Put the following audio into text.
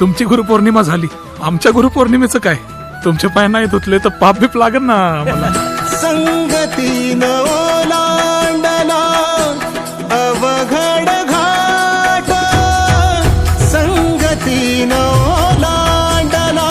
तुमची गुरुपौर्णिमा झाली. आमच्या गुरुपौर्णिमेचं काय? तुमचे पाय नाही धुतले तर पाप बीप लागेल ना आम्हाला. संगती